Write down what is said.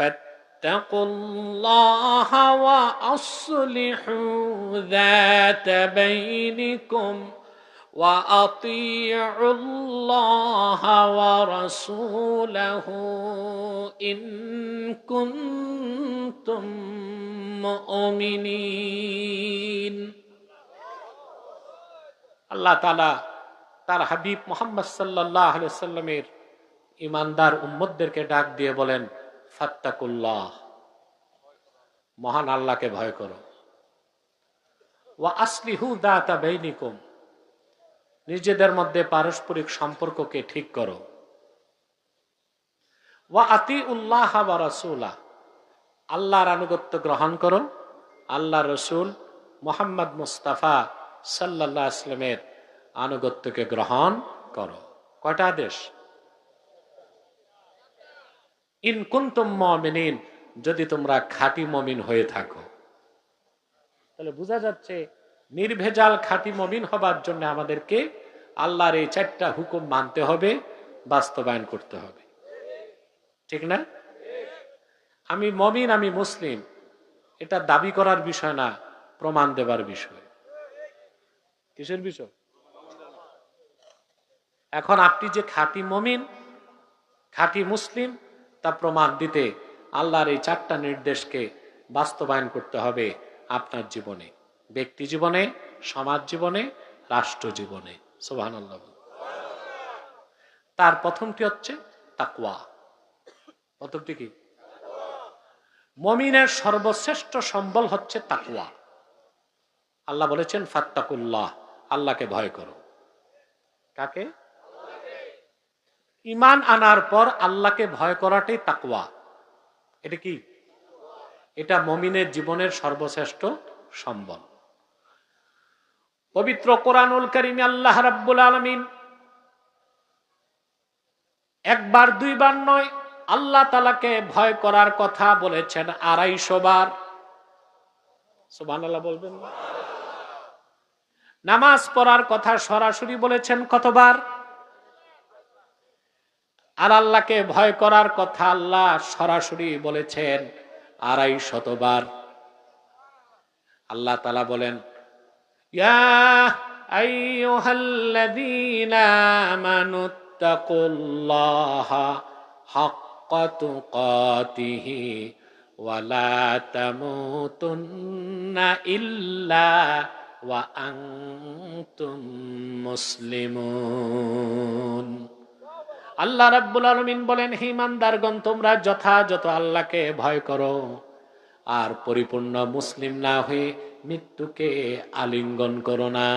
فاتقوا الله وأصلحوا ذات بينكم وأطيعوا الله ورسوله إن كنتم مؤمنين আল্লাহ তালা তার হাবিব মোহাম্মদ সাল্লাহ সাল্লামের ইমানদার উম্মদদেরকে ডাক দিয়ে বলেন মহান আল্লাহকে ভয় করো। ওয়া আসলিহু দাতা বেইনিকুম। নিজেদের মধ্যে পারস্পরিক সম্পর্ককে ঠিক করো। ওয়া আতি উল্লাহ বা রসুলা আল্লাহর আনুগত্য গ্রহণ করো আল্লাহ রসুল মোহাম্মদ মুস্তাফা সাল্লাহ আসলামের আনুগত্যকে গ্রহণ করো। কয়টা আদেশ? ইন কুন্তুম যদি তোমরা খাঁটি মমিন হয়ে থাকো। তাহলে বোঝা যাচ্ছে নির্ভেজাল খাঁটি মমিন হবার জন্য আমাদেরকে আল্লাহর এই চারটা হুকুম মানতে হবে, বাস্তবায়ন করতে হবে। ঠিক না? আমি মমিন, আমি মুসলিম, এটা দাবি করার বিষয় না, প্রমাণ দেবার বিষয়। কিসের বিষয়? এখন আপনি যে খাঁটি মমিন, খাঁটি মুসলিম তা প্রমাণ দিতে আল্লাহর এই চারটা নির্দেশকে বাস্তবায়ন করতে হবে আপনার জীবনে, ব্যক্তি জীবনে, সমাজ জীবনে, রাষ্ট্র জীবনে। সোহান তার প্রথমটি হচ্ছে তাকুয়া প্রথমটি কি? মমিনের সর্বশ্রেষ্ঠ সম্বল হচ্ছে তাকুয়া আল্লাহ বলেছেন, ফাত্তাকুল্লাহ, আল্লাহকে ভয় করো। কাকে? ইমান আনার পর আল্লাহকে ভয় করাটাই তাকুয়া এটা কি? এটা মমিনের জীবনের সর্বশ্রেষ্ঠ সম্বল। পবিত্র কোরআনুল করিম আল্লাহ রাব্বুল আলমিন একবার, দুইবার নয়, আল্লাহ তালাকে ভয় করার কথা বলেছেন আড়াইশো বার। বলবেন নামাজ পড়ার কথা সরাসরি বলেছেন কতবার? আর আল্লাহকে ভয় করার কথা আল্লাহ সরাসরি বলেছেন আড়াই শতবার। আল্লাহ তালা বলেন মুসলিমুন। আল্লাহ রাব্বুল আলমিন বলেন হিমানদারগণ তোমরা যথাযথ আল্লাহকে ভয় করো। আর পরিপূর্ণ মুসলিম না হয়ে মৃত্যুকে আলিঙ্গন করো না।